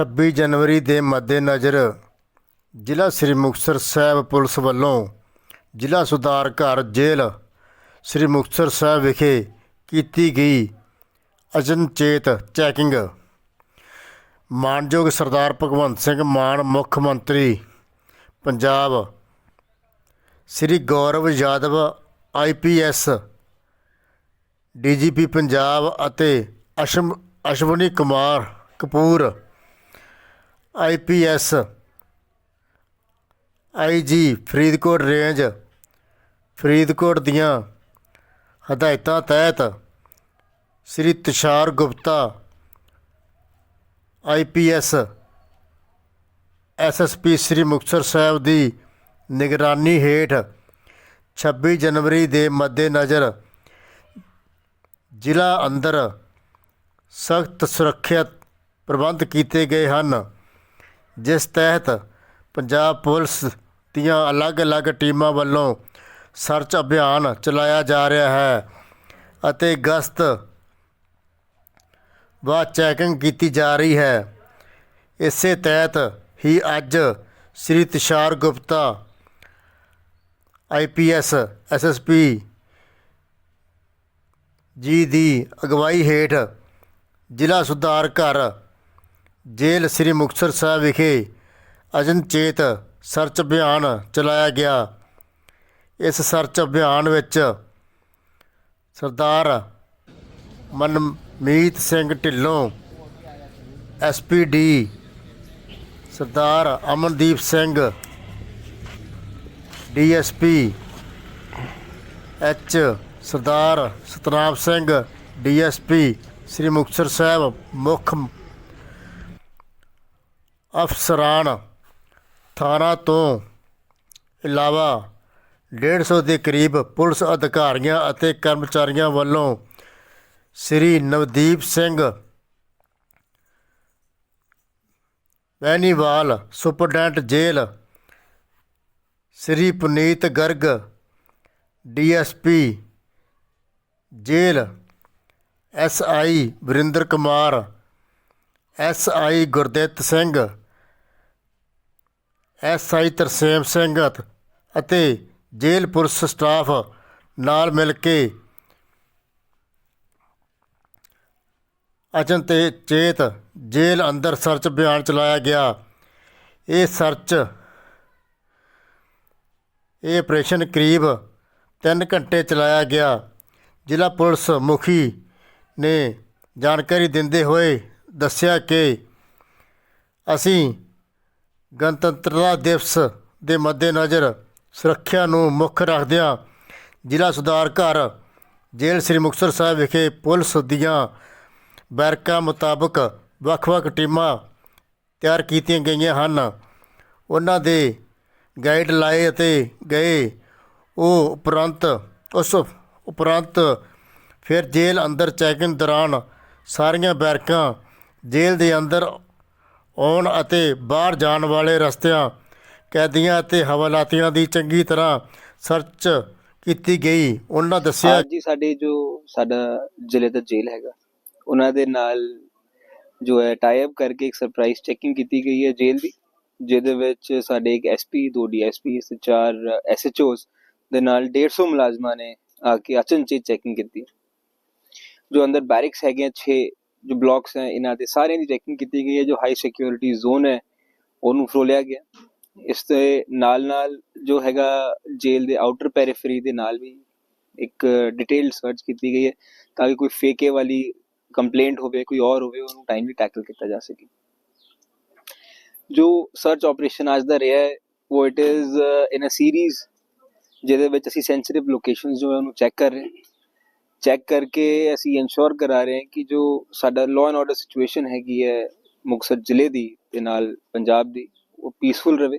26 ਜਨਵਰੀ ਦੇ ਮੱਦੇਨਜ਼ਰ ਜ਼ਿਲ੍ਹਾ ਸ੍ਰੀ ਮੁਕਤਸਰ ਸਾਹਿਬ ਪੁਲਿਸ ਵੱਲੋਂ ਜ਼ਿਲ੍ਹਾ ਸੁਧਾਰ ਘਰ ਜੇਲ੍ਹ ਸ੍ਰੀ ਮੁਕਤਸਰ ਸਾਹਿਬ ਵਿਖੇ ਕੀਤੀ ਗਈ ਅਚਨਚੇਤ ਚੈਕਿੰਗ। ਮਾਨਯੋਗ ਸਰਦਾਰ ਭਗਵੰਤ ਸਿੰਘ ਮਾਨ, ਮੁੱਖ ਮੰਤਰੀ ਪੰਜਾਬ ਸ੍ਰੀ ਗੌਰਵ ਯਾਦਵ ਆਈਪੀਐਸ ਡੀਜੀਪੀ ਪੰਜਾਬ ਅਤੇ ਅਸ਼ਮ Ashwani Kumar Kapoor IPS IG Faridkot range, Faridkot ਦੀਆਂ ਹਦਾਇਤਾਂ ਤਹਿਤ ਸ੍ਰੀ ਤੁਸ਼ਾਰ ਗੁਪਤਾ ਆਈਪੀਐਸ ਐਸਐਸਪੀ ਸ੍ਰੀ ਮੁਕਤਸਰ ਸਾਹਿਬ ਦੀ ਨਿਗਰਾਨੀ ਹੇਠ 26 ਜਨਵਰੀ ਦੇ ਮੱਦੇਨਜ਼ਰ ਜ਼ਿਲ੍ਹਾ ਅੰਦਰ ਸਖਤ ਸੁਰੱਖਿਆ ਪ੍ਰਬੰਧ ਕੀਤੇ ਗਏ ਹਨ। ਜਿਸ ਤਹਿਤ ਪੰਜਾਬ ਪੁਲਿਸ ਦੀਆਂ ਅਲੱਗ-ਅਲੱਗ ਟੀਮਾਂ ਵੱਲੋਂ ਸਰਚ ਅਭਿਆਨ ਚਲਾਇਆ ਜਾ ਰਿਹਾ ਹੈ ਅਤੇ ਗਸ਼ਤ ਵਾ ਚੈਕਿੰਗ ਕੀਤੀ ਜਾ ਰਹੀ ਹੈ। ਇਸੇ ਤਹਿਤ ਹੀ ਅੱਜ ਸ੍ਰੀ ਤੁਸ਼ਾਰ ਗੁਪਤਾ ਆਈਪੀਐਸ ਐਸਐਸਪੀ ਜੀ ਦੀ ਅਗਵਾਈ ਹੇਠ ਜ਼ਿਲ੍ਹਾ ਸੁਧਾਰ ਘਰ ਜੇਲ੍ਹ ਸ੍ਰੀ ਮੁਕਤਸਰ ਸਾਹਿਬ ਵਿਖੇ ਅਜਨਚੇਤ ਸਰਚ ਅਭਿਆਨ ਚਲਾਇਆ ਗਿਆ। ਇਸ ਸਰਚ ਅਭਿਆਨ ਵਿੱਚ Sardar Manmeet Singh Dhillon SPD Sardar Amandeep Singh DSP H Sardar Satnam Singh DSP Shri Muktsar Sahib ਮੁੱਖ ਅਫਸਰਾਨ ਥਾਣਾ ਤੋਂ ਇਲਾਵਾ 150 ਦੇ ਕਰੀਬ ਪੁਲਿਸ ਅਧਿਕਾਰੀਆਂ ਅਤੇ ਕਰਮਚਾਰੀਆਂ ਵੱਲੋਂ Shri Navdeep Singh Vainiwal superintendent jail, Shri Puneet Garg, DSP jail SI Varinder Kumar SI Gurdit Singh SI Tarsem Singh ਅਤੇ ਜੇਲ੍ਹ ਪੁਲਿਸ ਸਟਾਫ ਨਾਲ ਮਿਲ ਕੇ ਅਚਨ ਤੇ ਚੇਤ ਜੇਲ੍ਹ ਅੰਦਰ ਸਰਚ ਅਭਿਆਨ ਚਲਾਇਆ ਗਿਆ। ਇਹ ਸਰਚ ਇਹ ਆਪਰੇਸ਼ਨ ਕਰੀਬ 3 ਘੰਟੇ ਚਲਾਇਆ ਗਿਆ। ਜ਼ਿਲ੍ਹਾ ਪੁਲਿਸ ਮੁਖੀ ਨੇ ਜਾਣਕਾਰੀ ਦਿੰਦੇ ਹੋਏ ਦੱਸਿਆ ਕਿ ਅਸੀਂ ਗਣਤੰਤਰਤਾ ਦਿਵਸ ਦੇ ਮੱਦੇਨਜ਼ਰ ਸੁਰੱਖਿਆ ਨੂੰ ਮੁੱਖ ਰੱਖਦਿਆਂ ਜ਼ਿਲ੍ਹਾ ਸੁਧਾਰ ਘਰ, ਜੇਲ੍ਹ ਸ੍ਰੀ ਮੁਕਤਸਰ ਸਾਹਿਬ ਵਿਖੇ ਪੁਲਿਸ ਦੀਆਂ ਬੈਰਕਾਂ ਮੁਤਾਬਕ ਵੱਖ-ਵੱਖ ਟੀਮਾਂ ਤਿਆਰ ਕੀਤੀਆਂ ਗਈਆਂ ਹਨ। ਉਹਨਾਂ ਦੇ ਗਾਈਡ ਲਾਏ ਅਤੇ ਗਏ। ਉਹ ਉਪਰੰਤ, ਉਸ ਉਪਰੰਤ ਫਿਰ ਜੇਲ੍ਹ ਅੰਦਰ ਚੈਕਿੰਗ ਦੌਰਾਨ ਸਾਰੀਆਂ ਬੈਰਕਾਂ ਜੇਲ੍ਹ ਦੇ ਅੰਦਰ ਆਉਣ ਅਤੇ ਬਾਹਰ ਜਾਣ ਵਾਲੇ ਰਸਤਿਆਂ, ਕੈਦੀਆਂ ਅਤੇ ਹਵਾਲਾਤੀਆਂ ਦੀ ਚੰਗੀ ਤਰ੍ਹਾਂ ਸਰਚ ਕੀਤੀ ਗਈ। ਉਹਨਾਂ ਦੱਸਿਆ ਅੱਜ ਸਾਡੇ ਜੋ ਸਾਡਾ ਜ਼ਿਲ੍ਹੇ ਦਾ ਜੇਲ੍ਹ ਹੈਗਾ, ਉਹਨਾਂ ਦੇ ਨਾਲ ਜੋ ਹੈ ਟਾਈ ਅਪ ਕਰਕੇ ਇੱਕ ਸਰਪ੍ਰਾਈਜ਼ ਚੈਕਿੰਗ ਕੀਤੀ ਗਈ ਹੈ ਜੇਲ੍ਹ ਦੀ, ਜਿਹਦੇ ਵਿੱਚ ਸਾਡੇ ਇੱਕ ਐਸਪੀ ਦੋ ਡੀਐਸਪੀ ਤੇ ਚਾਰ ਐਸਐਚਓਸ ਦੇ ਨਾਲ 150 ਮੁਲਾਜ਼ਮਾਂ ਨੇ ਆ ਕੇ ਅਚਨਚੇਤ ਚੈਕਿੰਗ ਕੀਤੀ। ਜੋ ਅੰਦਰ ਬੈਰਿਕਸ ਹੈਗੇ ਆ 6 ਜੋ ਬਲਾਕਸ ਹੈ, ਇਹਨਾਂ 'ਤੇ ਸਾਰਿਆਂ ਦੀ ਚੈਕਿੰਗ ਕੀਤੀ ਗਈ ਹੈ, ਜੋ ਹਾਈ ਸਿਕਿਉਰਿਟੀ ਜ਼ੋਨ ਹੈ, ਉਹਨੂੰ ਫਰੋਲਿਆ ਗਿਆ। ਇਸ ਦੇ ਨਾਲ ਨਾਲ ਜੋ ਹੈਗਾ ਜੇਲ੍ਹ ਦੇ ਆਊਟਰ ਪੈਰੀਫਰੀ ਦੇ ਨਾਲ ਵੀ ਇੱਕ ਡਿਟੇਲ ਸਰਚ ਕੀਤੀ ਗਈ ਹੈ, ਤਾਂ ਕਿ ਕੋਈ ਫੇਕੇ ਵਾਲੀ ਕੰਪਲੇਂਟ ਹੋਵੇ, ਕੋਈ ਹੋਰ ਹੋਵੇ, ਉਹਨੂੰ ਟਾਈਮਲੀ ਟੈਕਲ ਕੀਤਾ ਜਾ ਸਕੇ। ਜੋ ਸਰਚ ਆਪਰੇਸ਼ਨ ਅੱਜ ਦਾ ਰਿਹਾ ਹੈ, ਉਹ it is in a series ਜਿਹਦੇ ਵਿੱਚ ਅਸੀਂ ਸੈਂਸਿਟਿਵ ਲੋਕੇਸ਼ਨਸ ਜੋ ਹੈ, ਉਹਨੂੰ ਚੈੱਕ ਕਰ ਰਹੇ ਹਾਂ। ਚੈੱਕ ਕਰਕੇ ਅਸੀਂ ਇਨਸ਼ੋਰ ਕਰਾ ਰਹੇ ਹਾਂ ਕਿ ਜੋ ਸਾਡਾ ਲਾਅ ਐਂਡ ਆਰਡਰ ਸਿਚੁਏਸ਼ਨ ਹੈਗੀ ਹੈ ਮੁਕਤਸਰ ਜ਼ਿਲ੍ਹੇ ਦੀ ਤੇ ਨਾਲ ਪੰਜਾਬ ਦੀ, ਉਹ ਪੀਸਫੁਲ ਰਵੇ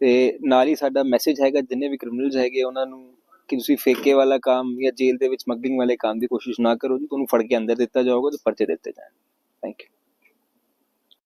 ਤੇ ਨਾਲ ਹੀ ਸਾਡਾ ਮੈਸੇਜ ਹੈਗਾ, ਜਿੰਨੇ ਵੀ ਕ੍ਰਿਮੀਨਲਸ ਹੈਗੇ, ਉਹਨਾਂ ਨੂੰ ਕਿ ਤੁਸੀਂ ਫੇਕੇ ਵਾਲਾ ਕੰਮ ਜਾਂ ਜੇਲ੍ਹ ਦੇ ਵਿੱਚ ਸਮਗਲਿੰਗ ਵਾਲੇ ਕੰਮ ਦੀ ਕੋਸ਼ਿਸ਼ ਨਾ ਕਰੋ ਜੀ, ਤੁਹਾਨੂੰ ਫੜ ਕੇ ਅੰਦਰ ਦਿੱਤਾ ਜਾਊਗਾ ਤੇ ਪਰਚੇ ਦਿੱਤੇ ਜਾਣਗੇ। Thank you